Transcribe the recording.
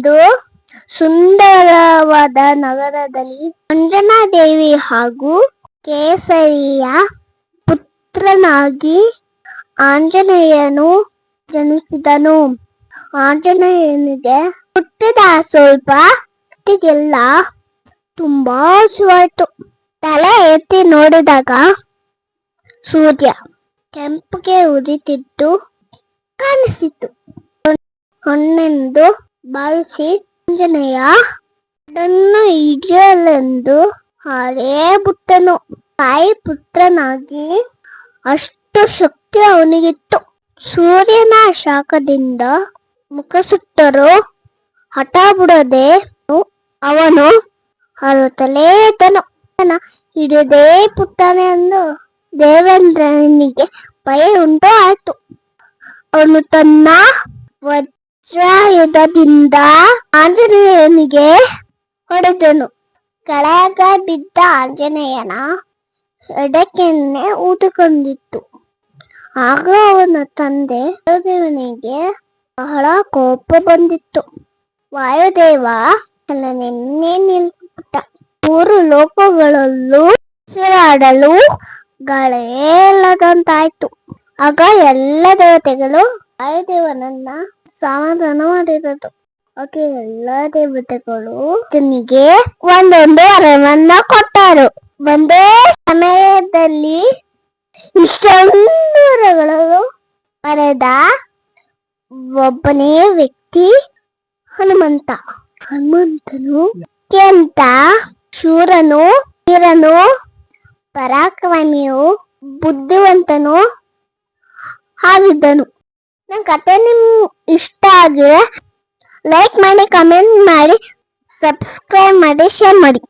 ಒಂದು ಸುಂದರವಾದ ನಗರದಲ್ಲಿ ಅಂಜನಾ ದೇವಿ ಹಾಗೂ ಕೇಸರಿಯ ಪುತ್ರನಾಗಿ ಆಂಜನೇಯನು ಜನಿಸಿದನು. ಆಂಜನೇಯನಿಗೆ ಹುಟ್ಟಿದ ಸ್ವಲ್ಪ ಹೊತ್ತಿಗೆಲ್ಲ ತುಂಬಾ ಹಸಿವಾಯ್ತು ತಲೆ ಎತ್ತಿ ನೋಡಿದಾಗ ಸೂರ್ಯ ಕೆಂಪಿಗೆ ಉದಿತಿದ್ದು ಕಾಣಿಸಿತು. ಹೊನ್ನೆಂದು ಭಾವಿಸಿ ಆಂಜನೇಯ, ಅದನ್ನು ಹಿಡಿಯಲೆಂದು ಹಾರೇ ಬಿಟ್ಟನು. ತಾಯಿ ಪುತ್ರನಾಗಿ ಅಷ್ಟು ಶಕ್ತಿ ಅವನಿಗಿತ್ತು. ಸೂರ್ಯನ ಶಾಖದಿಂದ ಮುಖ ಸುಟ್ಟರು ಹಠ ಬಿಡದೆ ಅವನು ಹರತಲೇ ಇದ್ದನು. ಹಿಡಿದೇ ಪುಟ್ಟನೆ ಎಂದು ದೇವೇಂದ್ರನಿಗೆ ಭಯ ಉಂಟು ಆಯ್ತು. ಅವನು ತನ್ನ ವಜ್ರಾಯುಧದಿಂದ ಆಂಜನೇಯನಿಗೆ ಹೊಡೆದನು. ಕೆಳಗ ಬಿದ್ದ ಆಂಜನೇಯನ ಎಡಕೆನ್ನೆ ಊದುಕೊಂಡಿತ್ತು. ಆಗ ಅವನ ತಂದೆ ವಾಯುದೇವನಿಗೆ ಬಹಳ ಕೋಪ ಬಂದಿತ್ತು. ವಾಯುದೇವ ನಿನ್ನೆ ನಿಲ್ಬಿಟ್ಟ. ಮೂರು ಲೋಕಗಳಲ್ಲೂ ಉಸಿರಾಡಲು ಇಲ್ಲದಂತಾಯ್ತು. ಆಗ ಎಲ್ಲ ದೇವತೆಗಳು ವಾಯುದೇವನನ್ನ ಸಮಾಧಾನ ಮಾಡಿರೋದು ಓಕೆ ಎಲ್ಲ ದೇವತೆಗಳು ತನಿಗೆ ಒಂದೊಂದು ವರವನ್ನ ಕೊಟ್ಟರು. ಒಂದೇ ಸಮಯದಲ್ಲಿ ಇಷ್ಟೊಂದು ವರಗಳು ಪಡೆದ ಒಬ್ಬನೇ ವ್ಯಕ್ತಿ ಹನುಮಂತ. ಹನುಮಂತನು ಅತ್ಯಂತ ಶೂರನು ವೀರನು ಪರಾಕ್ರಮಿಯು, ಬುದ್ಧಿವಂತನು ಆಗಿದ್ದನು. ನನ್ನ ಕತೆ ನಿಮ್ ಇಷ್ಟ ಆಗಿದೆ. ಲೈಕ್ ಮಾಡಿ ಕಮೆಂಟ್ ಮಾಡಿ ಸಬ್ಸ್ಕ್ರೈಬ್ ಮಾಡಿ ಶೇರ್ ಮಾಡಿ.